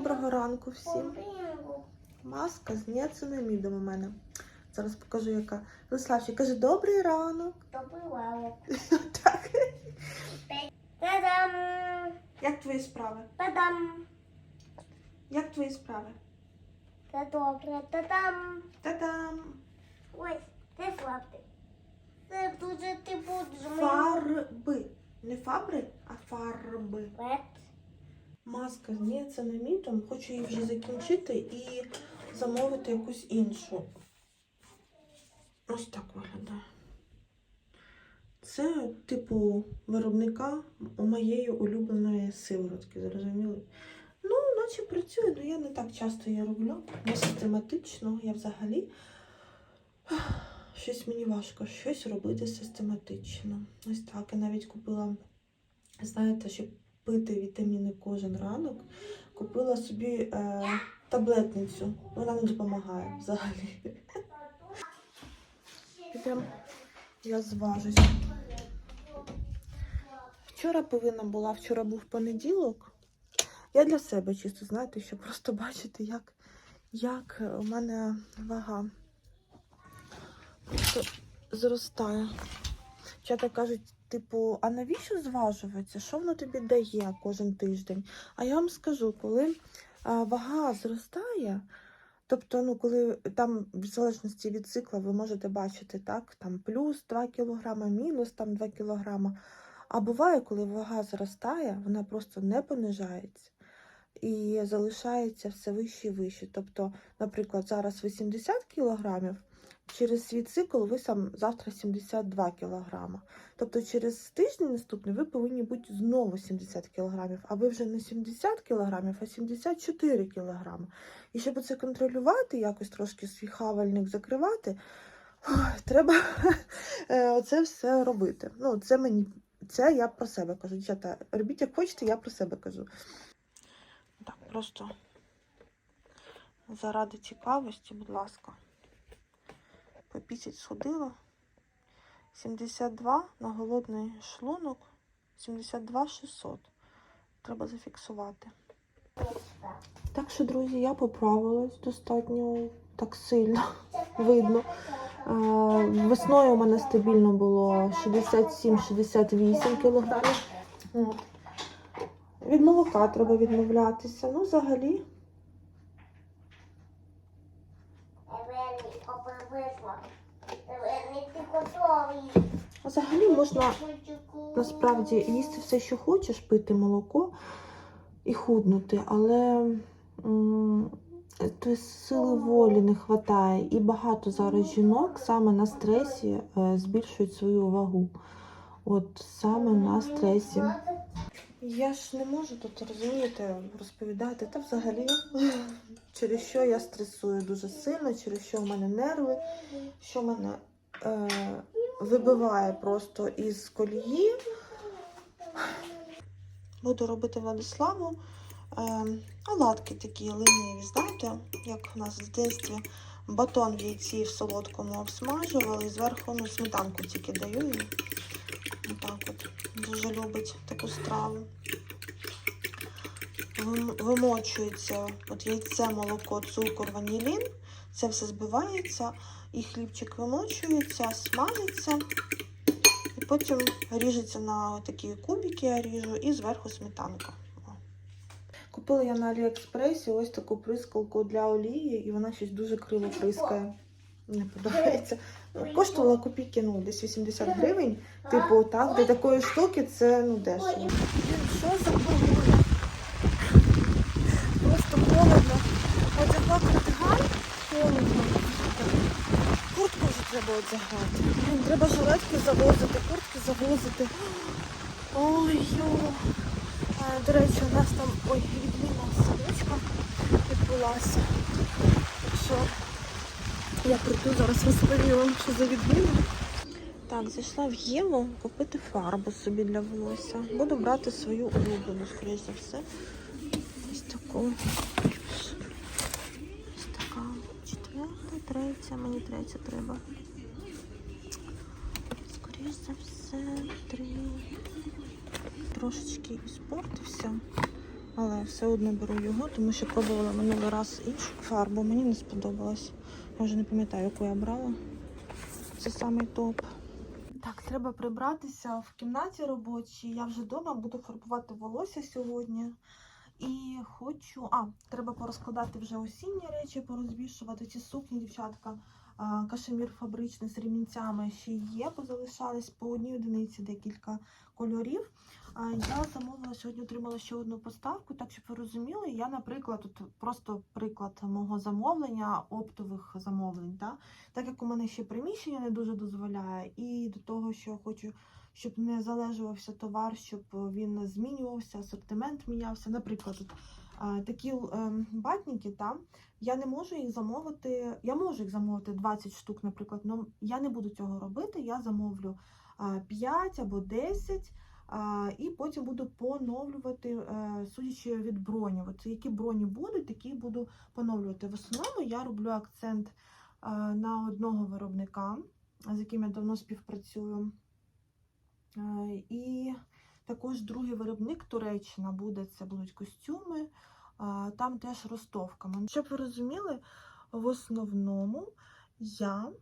Доброго ранку всім. Маска з ніацинамідом у мене. Зараз покажу, яка. Владиславчик каже, добрий ранок. Добрий ранок. Так. Та-дам! Як твої справи? Та-дам! Як твої справи? Та добре, та-дам! Та-дам! Ой, це слабкий. Це дуже ти будеш Фарби. Не фабри, а фарби. Пет. Маска з ніацинамідом. Хочу її вже закінчити і замовити якусь іншу. Ось так виглядає. Це, типу, виробника моєї улюбленої сиворотки, зрозуміли? Ну, наче працює, але я не так часто її роблю. Не систематично. Я взагалі щось мені важко щось робити систематично. Ось так. Я навіть купила, знаєте, щоб пити вітаміни кожен ранок, купила собі е, таблетницю. Вона не допомагає взагалі. Я зважусь. Вчора повинна була, вчора був понеділок. Я для себе чисто, знаєте, щоб просто бачити, як, як у мене вага просто зростає. Чата кажуть, типу, а навіщо зважуватися? Що воно тобі дає кожен тиждень? А я вам скажу, коли вага зростає, тобто, ну, коли там, в залежності від цикла, ви можете бачити, так, там плюс 2 кг, мінус там 2 кг. А буває, коли вага зростає, вона просто не понижається і залишається все вище і вище. Тобто, наприклад, зараз ви 70 кг, через свій цикл ви сам завтра 72 кг. Тобто через тиждень наступний ви повинні бути знову 70 кг, а ви вже не 70 кг, а 74 кг. І щоб це контролювати, якось трошки свій хавальник закривати, треба е, оце все робити. Ну, це мені, це я про себе кажу. Дівчата, робіть як хочете, я про себе кажу. Так, просто заради цікавості, будь ласка. Попісять сходила. 72 на голодний шлунок. 72 600. Треба зафіксувати. Так що, друзі, я поправилась достатньо так сильно видно. Е, Весною у мене стабільно було 67-68 кілограмів. От. Від молока треба відмовлятися. Ну, взагалі, взагалі можна насправді їсти все, що хочеш, пити молоко і худнути, але тої сили волі не вистачає. І багато зараз жінок саме на стресі е, збільшують свою вагу. От саме на стресі. Я ж не можу тут розумієте, розповідати. Та взагалі, через що я стресую дуже сильно, через що в мене нерви, що мене е, вибиває просто із колії. Буду робити Владиславу е, оладки такі лениві, знаєте, як у нас в дитинстві батон в яйці в солодкому обсмажували, і зверху ну, сметанку тільки даю. Отак от. Дуже любить таку страву. Вимочується от яйце, молоко, цукор, ванілін. Це все збивається, і хлібчик вимочується, смажиться. І потім ріжеться на такі кубики, я ріжу, і зверху сметанка. Купила я на Аліекспресі ось таку прискалку для олії, і вона щось дуже криво прискає. Не подобається. Ну, Коштувала копійки, ну, десь 80 гривень. Типу, так, для такої штуки це ну дешево. Що за погода? Просто холодно. Одягла кардиган, холодно. Куртку вже треба одягати. Треба жилетки завозити, куртки завозити. Ой, йо. До речі, у нас там ой, відміна садочка відбулася. Так що я прийду зараз розповім вам, що за відміна. Так, зайшла в Єву купити фарбу собі для волосся. Буду брати свою улюблену, скоріш за все. Ось таку. Ось така. Четверта, третя. Мені третя треба. Скоріш за все, три. Трошечки іспортився. Але все одно беру його, тому що пробувала минулий раз іншу фарбу. Мені не сподобалось. Я вже не пам'ятаю, яку я брала. Це самий топ. Так, треба прибратися в кімнаті робочій. Я вже вдома буду фарбувати волосся сьогодні. І хочу. А, треба порозкладати вже осінні речі, порозвішувати ці сукні, дівчатка. Кашемір фабричний з ремінцями ще є, позалишались по одній одиниці декілька кольорів. Я замовила сьогодні, отримала ще одну поставку, так щоб ви розуміли. Я, наприклад, тут просто приклад мого замовлення, оптових замовлень. Та? Так як у мене ще приміщення не дуже дозволяє, і до того, що хочу, щоб не залежувався товар, щоб він змінювався, асортимент мінявся. Наприклад, от, а, такі ем, батніки, та, я не можу їх замовити. Я можу їх замовити 20 штук, наприклад, але я не буду цього робити. Я замовлю а, 5 або 10. І потім буду поновлювати, е, судячи від броні. От які броні будуть, такі буду поновлювати. В основному я роблю акцент е, на одного виробника, з яким я давно співпрацюю. Е, І також другий виробник Туреччина буде, це будуть костюми, там теж ростовка. Щоб ви розуміли, в основному я е,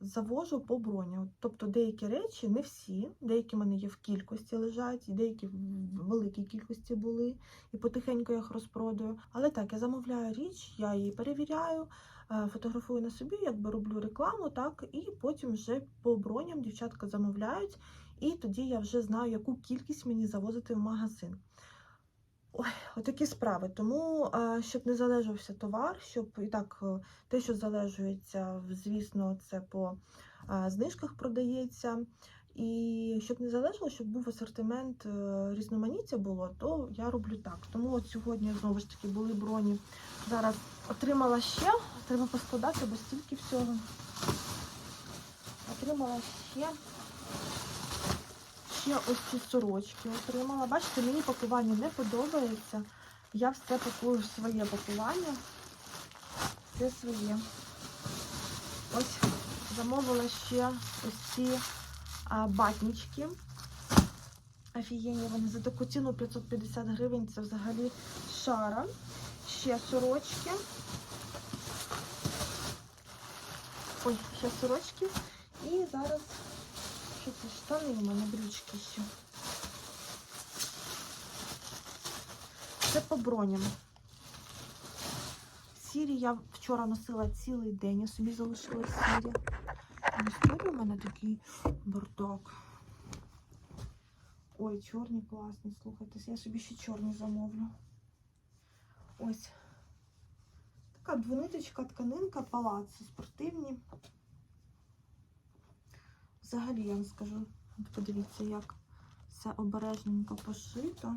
завожу по броні. Тобто деякі речі, не всі, деякі в мене є в кількості лежать, деякі в великій кількості були, і потихеньку я їх розпродаю. Але так, я замовляю річ, я її перевіряю, е, фотографую на собі, якби роблю рекламу, так, і потім вже по броням дівчатка замовляють, і тоді я вже знаю, яку кількість мені завозити в магазин. Ой, отакі справи. Тому, е, щоб не залежався товар, щоб і так е, те, що залежується, звісно, це по е, знижках продається. І щоб не залежало, щоб був асортимент різноманіття було, то я роблю так. Тому от сьогодні знову ж таки були броні. Зараз отримала ще, треба поскладати, бо стільки всього. Отримала ще. Ще ось ці сорочки отримала. Бачите, мені пакування не подобається. Я все пакую в своє пакування. Все своє. Ось замовила ще ось ці а, батнічки. Офігенні вони за таку ціну 550 гривень. Це взагалі шара. Ще сорочки. Ой, ще сорочки. І зараз що це штани у мене брючки ще. Це по броням. Сірі я вчора носила цілий день, я собі залишила сірі. Тут у мене такий бардак. Ой, чорні класні, слухайте, я собі ще чорні замовлю. Ось. Така двониточка, тканинка, палаци спортивні. Взагалі, я вам скажу, подивіться, як все обережненько пошито.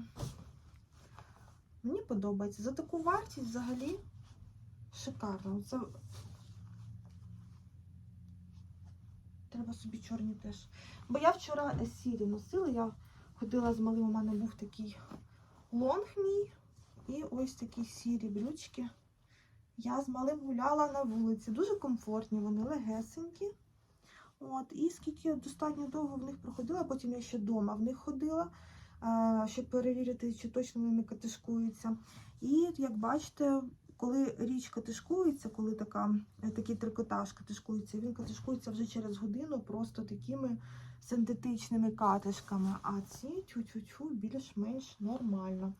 Мені подобається. За таку вартість взагалі шикарно. Це... Треба собі чорні теж. Бо я вчора сірі носила, я ходила з малим, у мене був такий лонг мій. І ось такі сірі брючки. Я з малим гуляла на вулиці. Дуже комфортні, вони легесенькі. От, і скільки достатньо довго в них проходила, потім я ще вдома в них ходила, щоб перевірити, чи точно вони не катишкуються. І як бачите, коли річ катишкується, коли така, е, такий трикотаж катишкується, він катишкується вже через годину просто такими синтетичними катишками. А ці тю-тю-тю більш-менш нормально.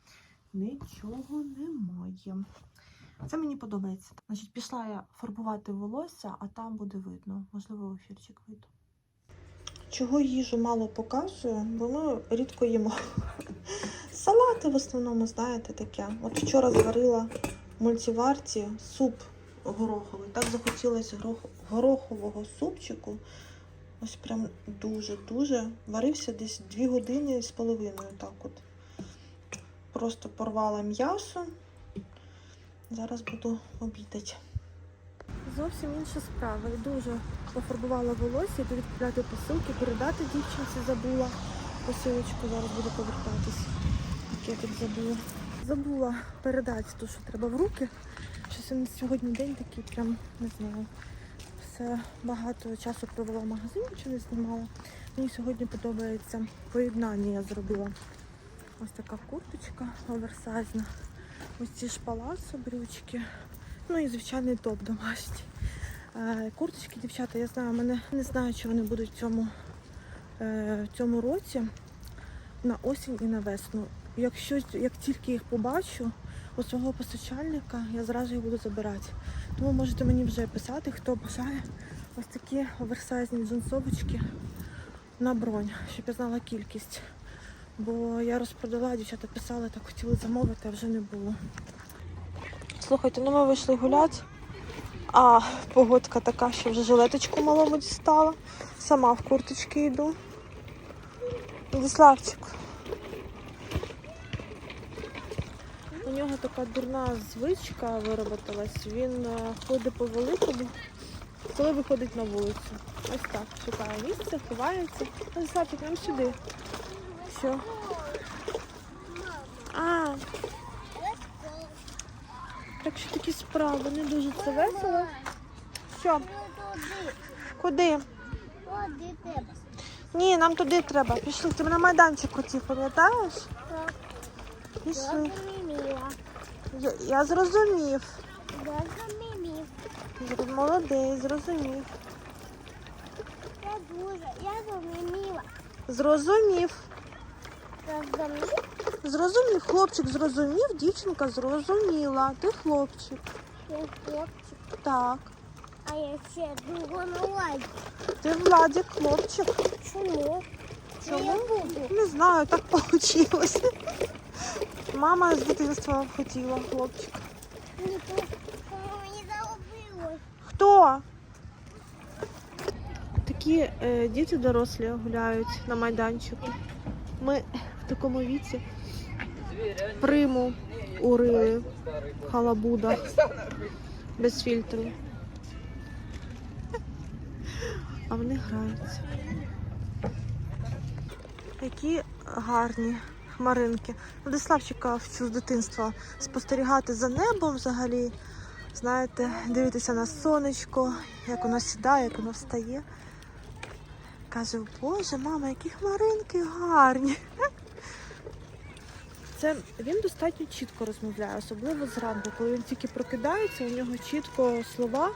Нічого немає. Це мені подобається. Значить, пішла я фарбувати волосся, а там буде видно. Можливо, ефірчик вийду. Чого їжу мало показую, бо ми рідко їмо. Салати в основному, знаєте, таке. От вчора зварила в мультиварці суп гороховий. Так захотілося горохового супчику. Ось прям дуже-дуже. Варився десь 2 години з половиною. Так от. Просто порвала м'ясо. Зараз буду обідати. Зовсім інша справа. Я дуже пофарбувала волосся, йду відправляти посилки, передати дівчинці забула. Посилочку зараз буду повертатись. Тут забула. Забула передати те, що треба в руки. Щось на сьогодні день такий, прям не знаю. Все багато часу провела в магазині, чи не знімала. Мені сьогодні подобається поєднання, я зробила Ось така курточка оверсайзна. Ось ці шпалаци, брючки. Ну і звичайний топ домашній. Е, Курточки, дівчата, я знаю, мене не знаю, чи вони будуть в цьому, е, в цьому році на осінь і на весну. Якщо як тільки їх побачу у свого постачальника, я зразу їх буду забирати. Тому можете мені вже писати, хто бажає ось такі оверсайзні джинсовочки на бронь, щоб я знала кількість. Бо я розпродала, дівчата писали, так хотіли замовити, а вже не було. Слухайте, ну ми вийшли гуляти, а погодка така, що вже жилеточку малому дістала. Сама в курточки йду. Владиславчик. У нього така дурна звичка вироботилась. Він е, ходить по великому, коли виходить на вулицю. Ось так, шукає місце, ховається. Владиславчик, нам сюди. Що? А, так що такі справи, не дуже це весело. Що? Куди? Ні, нам туди треба. Пішли. Ти на майданчик хотів, пам'ятаєш? Так. Пішли. Я, я зрозумів. Зрозумів. Зр- Молодець, зрозумів. Я дуже. Я зрозуміла. Зрозумів. Зрозумів? Зрозумів, хлопчик зрозумів, дівчинка зрозуміла. Ти хлопчик. Я хлопчик. Так. А я ще довго на лайк. Ти Владик, хлопчик. Чому? Чому? Я буду. Не знаю, так вийшло. Мама з дитинства хотіла хлопчик. Ні, то мені загубилось. Хто? Такі е, діти дорослі гуляють на майданчику. Ми такому віці приму урили в халабудах без фільтру. А вони граються. Які гарні хмаринки. Владиславчика вчу з дитинства спостерігати за небом взагалі. Знаєте, дивитися на сонечко, як воно сідає, як воно встає. Каже, боже, мама, які хмаринки гарні. Це він достатньо чітко розмовляє, особливо зранку, коли він тільки прокидається, у нього чітко слова,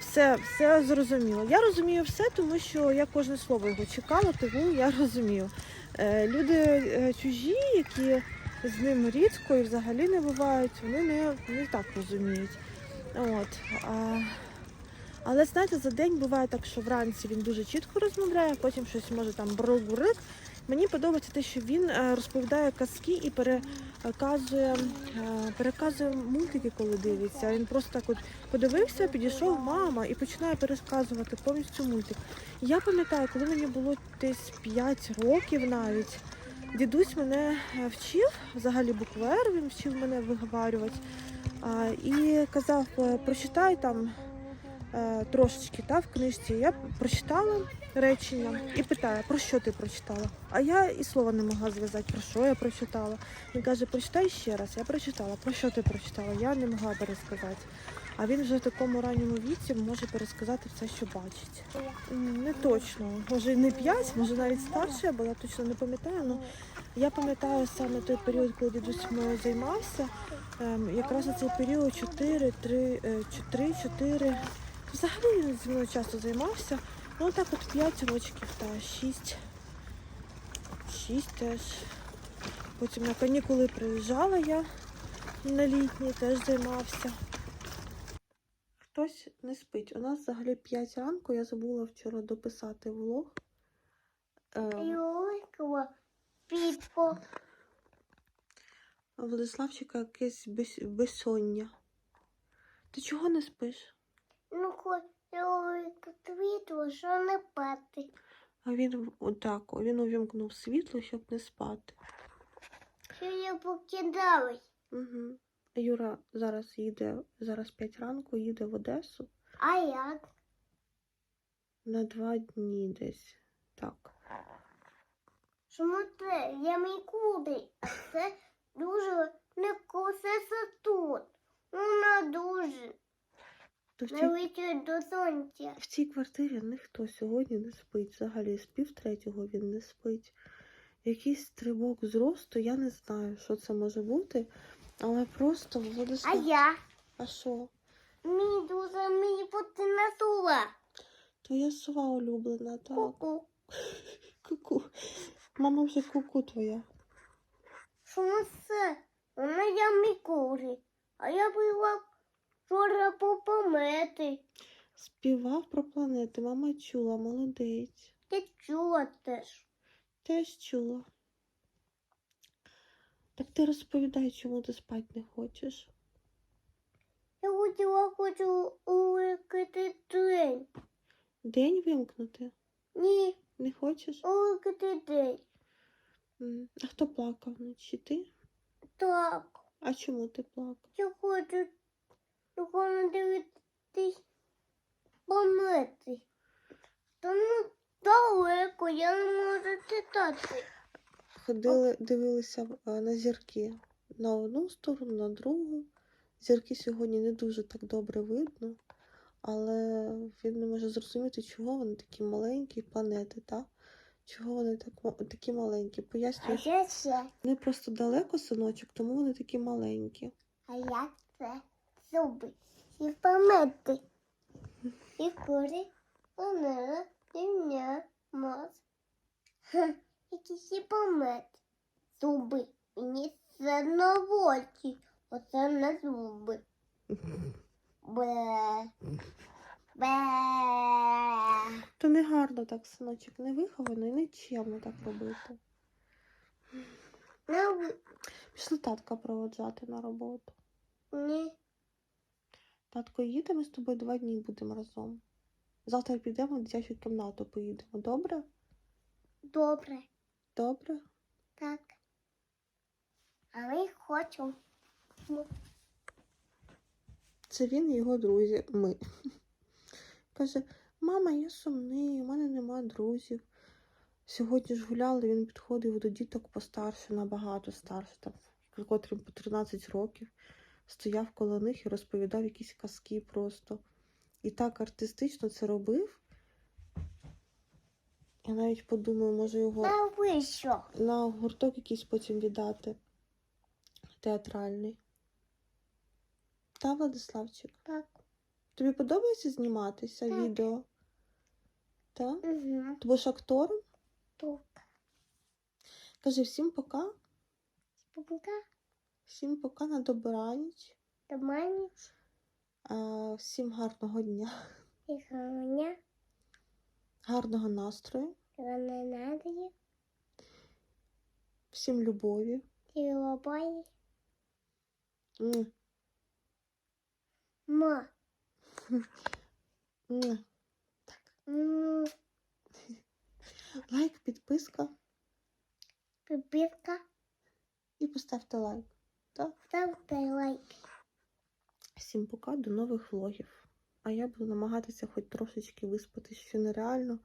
все, все зрозуміло. Я розумію все, тому що я кожне слово його чекала, тому я розумію. Е, люди е, чужі, які з ним рідко і взагалі не бувають, вони не, не так розуміють. От. А, але знаєте, за день буває так, що вранці він дуже чітко розмовляє, потім щось може там брик Мені подобається те, що він е, розповідає казки і переказує, е, переказує мультики, коли дивиться. Він просто так от подивився, підійшов мама і починає пересказувати повністю мультик. Я пам'ятаю, коли мені було десь 5 років навіть. Дідусь мене е, вчив, взагалі букву Р, він вчив мене виговарювати. І казав, прочитай там трошечки та, в книжці. Я прочитала речення і питаю, про що ти прочитала? А я і слова не могла зв'язати, про що я прочитала. Він каже, прочитай ще раз. Я прочитала, про що ти прочитала? Я не могла пересказати. А він вже в такому ранньому віці може пересказати все, що бачить. Не точно, може не 5, може навіть старше, я точно не пам'ятаю. Ну я пам'ятаю саме той період, коли дідусь мною займався. Ем, якраз на цей період 4, 3, 3, 4. Взагалі він зі мною часто займався. Ну так от 5 років та 6. 6 теж. Потім на канікули приїжджала я на літні, теж займався. Хтось не спить. У нас взагалі 5 ранку, я забула вчора дописати влог. Піпко. А Владиславчика якесь без, безсоння. Ти чого не спиш? Ну, Юрко, твітло, що не пати. А він отак, він увімкнув світло, щоб не спати. Що я покидалась. Угу. Юра зараз їде, зараз 5 ранку, їде в Одесу А як? на два дні десь. Так. Чому це? Я мій куди. Це дуже не косеса тут. Вона дуже. То в цій, до сонця. в цій квартирі ніхто сьогодні не спить. Взагалі з пів третього він не спить. якийсь стрибок зросту, я не знаю, що це може бути, але просто А я? А що? Мені дуже мені бути насула. Твоя сова улюблена, так. Ку-ку. Ку-ку. Мама вже ку-ку твоя. Що це? Вона я Мікурі. А я була вчора попомети. Співав про планети, мама чула, молодець. Ти чула теж. Теж чула. Так ти розповідай, чому ти спати не хочеш. Я хотіла хочу уликати день. День вимкнути? Ні, Не хочеш? уликати день. А хто плакав вночі? Ти? Так. А чому ти плакав? Я хочу, хочу дивитись планети. Тому далеко я не можу читати. Ходили, дивилися е, на зірки на одну сторону, на другу. Зірки сьогодні не дуже так добре видно, але він не може зрозуміти, чого вони такі маленькі планети, так? Чого вони так, такі маленькі? А Пояснюю, що я ще. вони просто далеко, синочок, тому вони такі маленькі. А я це зуби. І пам'яти. І кури, планера, дня, маз. Якісь і пам'яти. Зуби. Мені це на вольті. Оце на зуби. Бе. Бе. То не гарно так, синочок, не виховано і нечемно так робити. На Пішли татка проводжати на роботу. Ні. Татко, їде, ми з тобою два дні будемо разом. Завтра підемо в дитячу кімнату, поїдемо. Добре? Добре. Добре? Так. Але хочу. Це він і його друзі. Ми. Каже, мама, я сумний, у мене нема друзів. Сьогодні ж гуляли, він підходив до діток постарше, набагато старше, там, котрим по 13 років. Стояв коло них і розповідав якісь казки просто. І так артистично це робив. Я навіть подумаю, може його На гурток якийсь потім віддати. Театральний. Та, Владиславчик? Так. Тобі подобається зніматися Так. відео? Так? Угу. Ти будеш актором? Тут. Кажи всім пока. Спука. Всім пока на добраніч. Доманіч. А, всім гарного дня, І храня. гарного настрою, Гранадії. всім любові. І лобай. М, Ма. м. М, Лайк, підписка Пипірка. і поставте лайк. Так? Всім пока, до нових влогів. А я буду намагатися хоч трошечки виспатись, що нереально.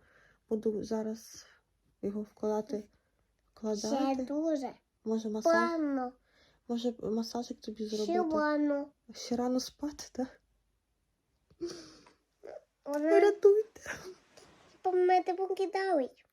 Буду зараз його вкладати, Ще вкладати. дуже. Може масаж, Пано. може масажик тобі Ще зробити. Ще рано спати, так? Вона Рятуйте. помити покидають.